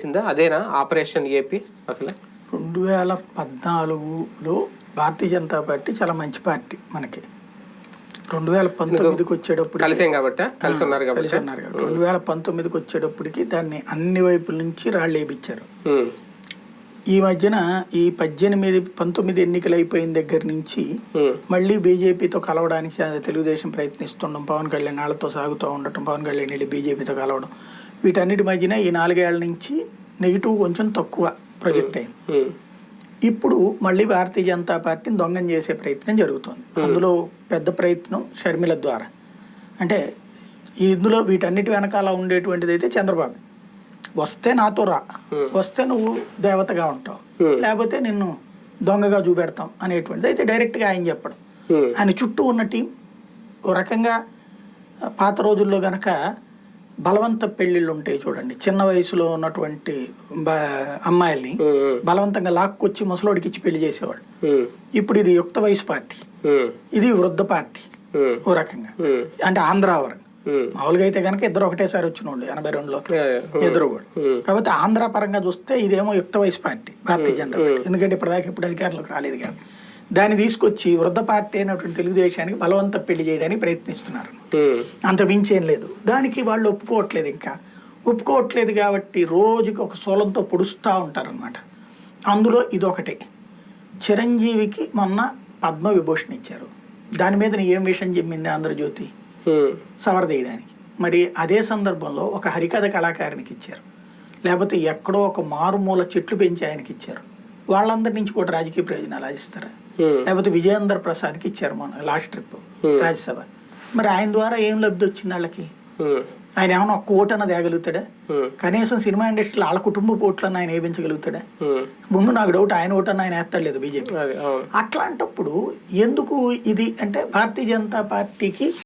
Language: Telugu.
చిందా అదేనా? ఆపరేషన్ ఏపీ అసలు? రెండు వేల పద్నాలుగులో భారతీయ జనతా పార్టీ చాలా మంచి పార్టీ మనకి. రెండు వేల పంతొమ్మిదికి వచ్చేటప్పుడు కలిసేం కాబట్టి? కలిసి ఉన్నారు కలిసి ఉన్నారు కాబట్టి. రెండు వేల పంతొమ్మిదికి వచ్చేటప్పటికి దాన్ని అన్ని వైపుల నుంచి రాళ్ళు వేయించారు ఉమ్, ఈ మధ్యన ఈ పద్దెనిమిది పంతొమ్మిది ఎన్నికలు అయిపోయిన దగ్గర నుంచి మళ్ళీ బీజేపీతో కలవడానికి తెలుగుదేశం ప్రయత్నిస్తుండడం పవన్ కళ్యాణ్ వాళ్ళతో సాగుతూ ఉండటం పవన్ కళ్యాణ్ వెళ్ళి బీజేపీతో కలవడం. వీటన్నిటి మధ్యన ఈ నాలుగేళ్ళ నుంచి నెగిటివ్ కొంచెం తక్కువ ప్రొజెక్ట్ అయింది. ఇప్పుడు మళ్ళీ భారతీయ జనతా పార్టీని దొంగం చేసే ప్రయత్నం జరుగుతుంది. అందులో పెద్ద ప్రయత్నం షర్మిల ద్వారా. అంటే ఇందులో వీటన్నిటి వెనకాల ఉండేటువంటిది అయితే చంద్రబాబు. వస్తే నాతో రా. వస్తే నువ్వు దేవతగా ఉంటావు. లేకపోతే నిన్ను దొంగగా చూపెడతాం అనేటువంటిది అయితే డైరెక్ట్గా ఆయన చెప్పడం. ఆయన చుట్టూ ఉన్న టీం ఓ రకంగా పాత రోజుల్లో గనక బలవంత పెళ్ళిళ్ళు ఉంటాయి చూడండి. చిన్న వయసులో ఉన్నటువంటి అమ్మాయిల్ని బలవంతంగా లాక్కొచ్చి ముసలోడికి ఇచ్చి పెళ్ళి చేసేవాళ్ళు. ఉమ్, ఇప్పుడు ఇది యుక్త వయసు పార్టీ. ఇది వృద్ధ పార్టీ. ఓ రకంగా. అంటే ఆంధ్ర వరకు మామూలుగా అయితే కనుక ఇద్దరు ఒకటేసారి వచ్చిన వాళ్ళు ఎనభై రెండులో. ఇద్దరు కూడా. కాబట్టి ఆంధ్ర పరంగా చూస్తే ఇదేమో యుక్త వయసు పార్టీ భారతీయ జనతా పార్టీ. ఎందుకంటే ఇప్పటిదాకా ఇప్పుడు అధికారంలోకి రాలేదు కానీ దాన్ని తీసుకొచ్చి వృద్ధ పార్టీ అయినటువంటి తెలుగుదేశానికి బలవంత పెళ్ళి చేయడానికి ప్రయత్నిస్తున్నారు. ఉమ్, అంత మించి లేదు. దానికి వాళ్ళు ఒప్పుకోవట్లేదు ఇంకా. ఒప్పుకోవట్లేదు కాబట్టి రోజుకి ఒక సోలంతో పొడుస్తూ ఉంటారనమాట అందులో ఇదొకటి. చిరంజీవికి మొన్న పద్మ విభూషణ్ ఇచ్చారు. దాని మీద ఏం విషయం చెప్పింది ఆంధ్రజ్యోతి ఉమ్, సవరదీయడానికి మరి అదే సందర్భంలో ఒక హరికథ కళాకారునికి ఇచ్చారు. లేకపోతే ఎక్కడో ఒక మారుమూల చెట్లు పెంచి ఆయనకి ఇచ్చారు. వాళ్ళందరి నుంచి కూడా రాజకీయ ప్రయోజనాలు ఆశిస్తారా? లేకపోతే విజయేంద్ర ప్రసాద్కి ఇచ్చారు మన లాస్ట్ ట్రిప్ రాజ్యసభ. మరి ఆయన ద్వారా ఏం లబ్ధి వచ్చింది వాళ్ళకి? ఆయన ఏమైనా ఒక కోట్ అన్న తేగలుగుతాడా? కనీసం సినిమా ఇండస్ట్రీలో వాళ్ళ కుటుంబ పోట్లను ఆయన వేయించగలుగుతాడా? ముందు నాకు డౌట్ ఆయన ఓటన్న ఆయన వేస్తలేదు బీజేపీ. అట్లాంటప్పుడు ఎందుకు ఇది అంటే భారతీయ జనతా పార్టీకి